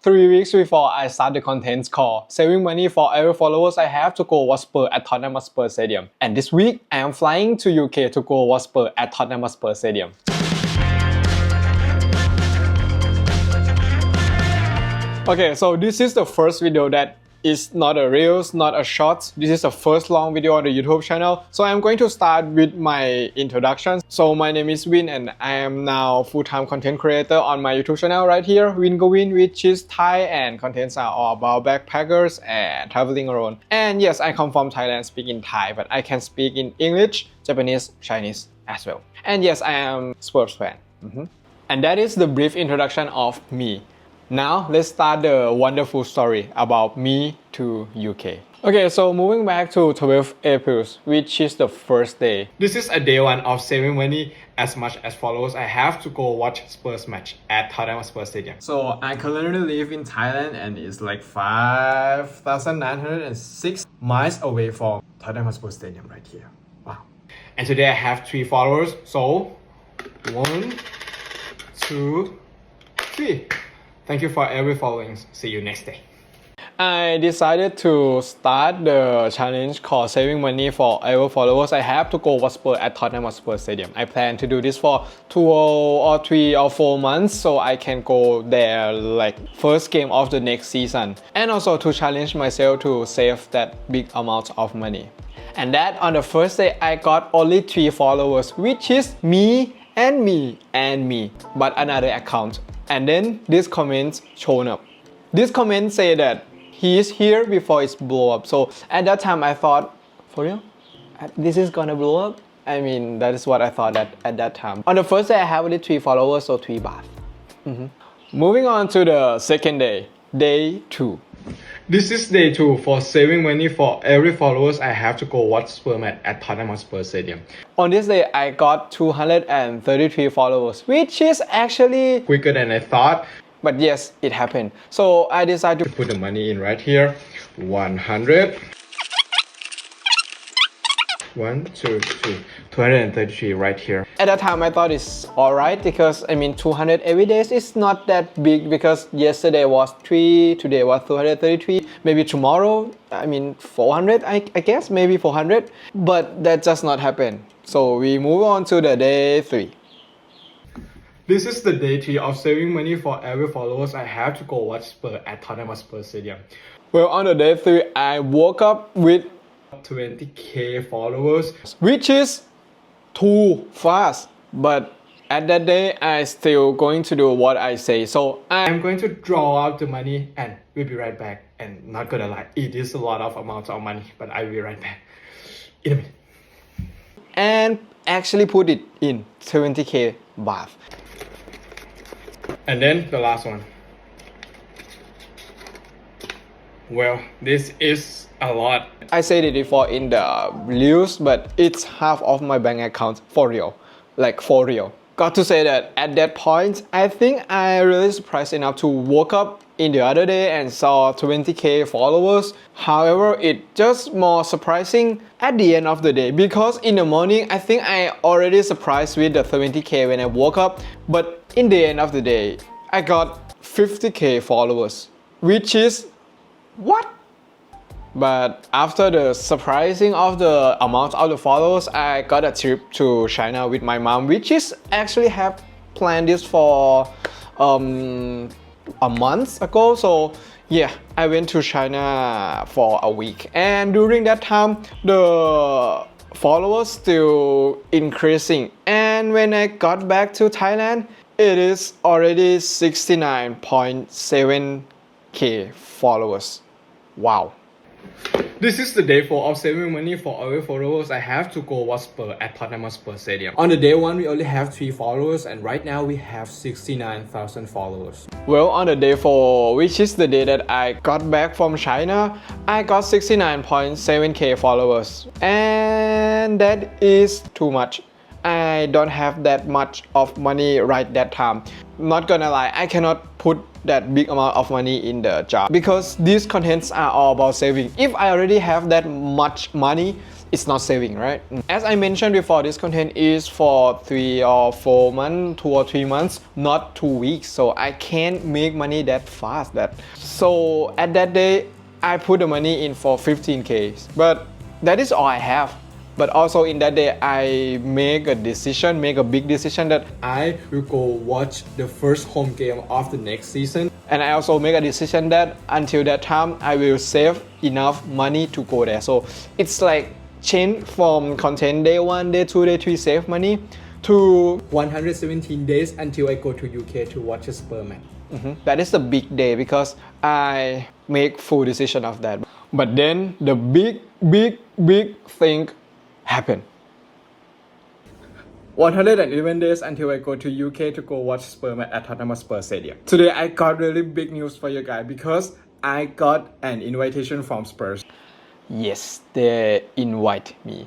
Three weeks before I start the content call, saving money for every followers I have to go watch at Tottenham Hotspur Stadium. And this week, I am flying to UK to go watch at Tottenham Hotspur Stadium. Okay, so this is the first video that is not a reels, not a short. This is the first long video on the YouTube channel. So I'm going to start with my introduction. So my name is Win and I am now full-time content creator on my YouTube channel right here, Win Go Win, which is Thai and contents are all about backpackers and traveling around. And yes, I come from Thailand speaking Thai, but I can speak in English, Japanese, Chinese as well. And yes, I am sports fan. Mhm. And that is the brief introduction of me. Now let's start the wonderful story about me to UK. Okay, so moving back to 12 April, which is the first day. This is a day one of saving money as much as follows. I have to go watch Spurs match at Tottenham Spurs Stadium. So I currently live in Thailand and it's like 5,906 miles away from Tottenham Spurs Stadium right here. Wow. And today I have three followers. So one, two, three. Thank you for every following. See you next day. I decided to start the challenge called saving money for every followers. I have to go watch Spurs at Tottenham Hotspur Stadium. I plan to do this for two or three or four months so I can go there like first game of the next season. And also to challenge myself to save that big amount of money. And that on the first day I got only three followers which is me and me and me but another account and then this comment shown up. This comment say that he is here before it's blow up. So at that time i thought for real? Uh, this is gonna blow up? I mean that is what i thought at, at that time. On the first day i have only three followers so three baht Mhm. moving on to the second day day two this is day two for saving money for every followers. I have to go watch Spurs match at Tottenham Hotspur Stadium. On this day, I got 233 followers, which is actually quicker than I thought. But yes, it happened. So I decided to put the money in right here. 100. One, two, three. 233 right here. At that time, I thought it's alright because I mean 200 every day is not that big because yesterday was 3, today was 233. Maybe tomorrow, I mean 400, I, I guess, maybe 400. But that just not happen. So we move on to the day 3. This is the day three of saving money for every followers. I have to go watch Spurs at Tottenham Hotspur Stadium. Well, on the day three, I woke up with 20k followers, which is too fast. But at that day, I still going to do what I say. So I'm going to draw out the money and we'll be right back. And not gonna lie, it is a lot of amounts of money, but I will be right back in a minute. And actually put it in 70k baht. And then the last one. Well, this is a lot. I said it before in the news, but it's half of my bank account for real. Like for real. Got to say that at that point, I think I really surprised enough to woke up in the other day and saw 20k followers. However, it just more surprising at the end of the day because in the morning I think I already surprised with the 70k when I woke up, but in the end of the day, I got 50k followers, which is what? But after the surprising of the amount of the followers, I got a trip to China with my mom, which is actually have planned this for um, a month ago. So yeah, I went to China for a week, and during that time, the followers still increasing. And when I got back to Thailand, it is already 69.7k followers. Wow. This is the day four of saving money for our followers. I have to go watch Spurs at Tottenham Hotspur Stadium. On the day one, we only have three followers, and right now we have 69,000 followers. Well, on the day four, which is the day that I got back from China, I got 69.7k followers, and that is too much. I don't have that much of money right that time. Not gonna lie, I cannot put that big amount of money in the job because these contents are all about saving. If I already have that much money, it's not saving, right? As I mentioned before, this content is for three or four months, two or three months, not two weeks. So I can't make money that fast. That so at that day, I put the money in for 15k, but that is all I have. But also in that day, I make a decision, make a big decision that I will go watch the first home game of the next season. and I also make a decision that until that time I will save enough money to go there. So it's like change from content day one, day two, day three, save money to 117 days until I go to UK to watch a Spur match. Mhm. That is the big day because I make full decision of that. But then the big, big, big thing happened. 111 days until I go to UK to go watch Spurs at Tottenham Spurs Stadium. Today I got really big news for you guys because I got an invitation from Spurs. Yes, they invite me.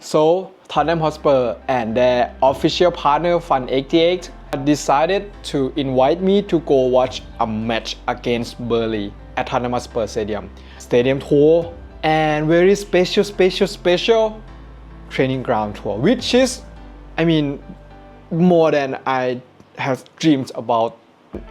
So Tottenham Hotspur and their official partner Fun 88 decided to invite me to go watch a match against Burnley at Tottenham Hotspur Stadium. Stadium tour and very special, special, special training ground tour, which is, I mean, more than I have dreamed about.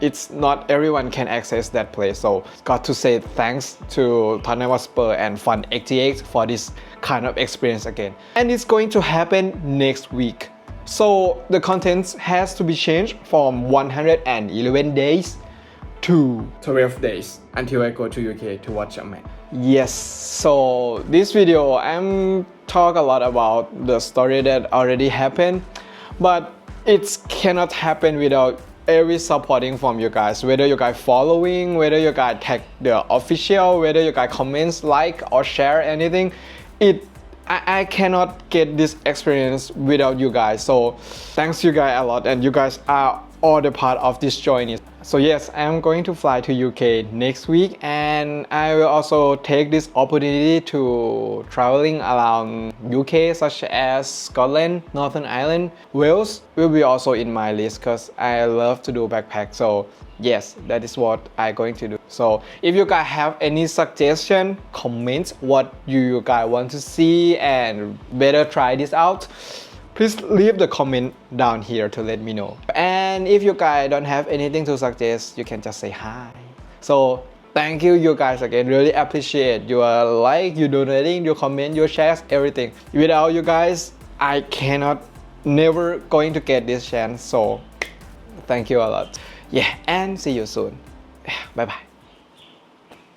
It's not everyone can access that place, so got to say thanks to Tottenham and Fun 88 for this kind of experience again. And it's going to happen next week. So the content has to be changed from 111 days to 12 days until I go to UK to watch a match. Yes, so this video I'm talk a lot about the story that already happened, but it cannot happen without every supporting from you guys. Whether you guys following, whether you guys tag the official, whether you guys comments, like or share anything, it I, I cannot get this experience without you guys. So thanks you guys a lot, and you guys are all the part of this journey. So yes, I'm going to fly to UK next week and I will also take this opportunity to traveling around UK such as Scotland, Northern Ireland, Wales will be also in my list because I love to do backpack. So yes, that is what I'm going to do. So if you guys have any suggestion, comment what you guys want to see and better try this out please leave the comment down here to let me know. And if you guys don't have anything to suggest, you can just say hi. So thank you you guys again. Really appreciate your like, your donating, your comment, your shares, everything. Without you guys, I cannot never going to get this chance. So thank you a lot. Yeah, and see you soon. Bye bye.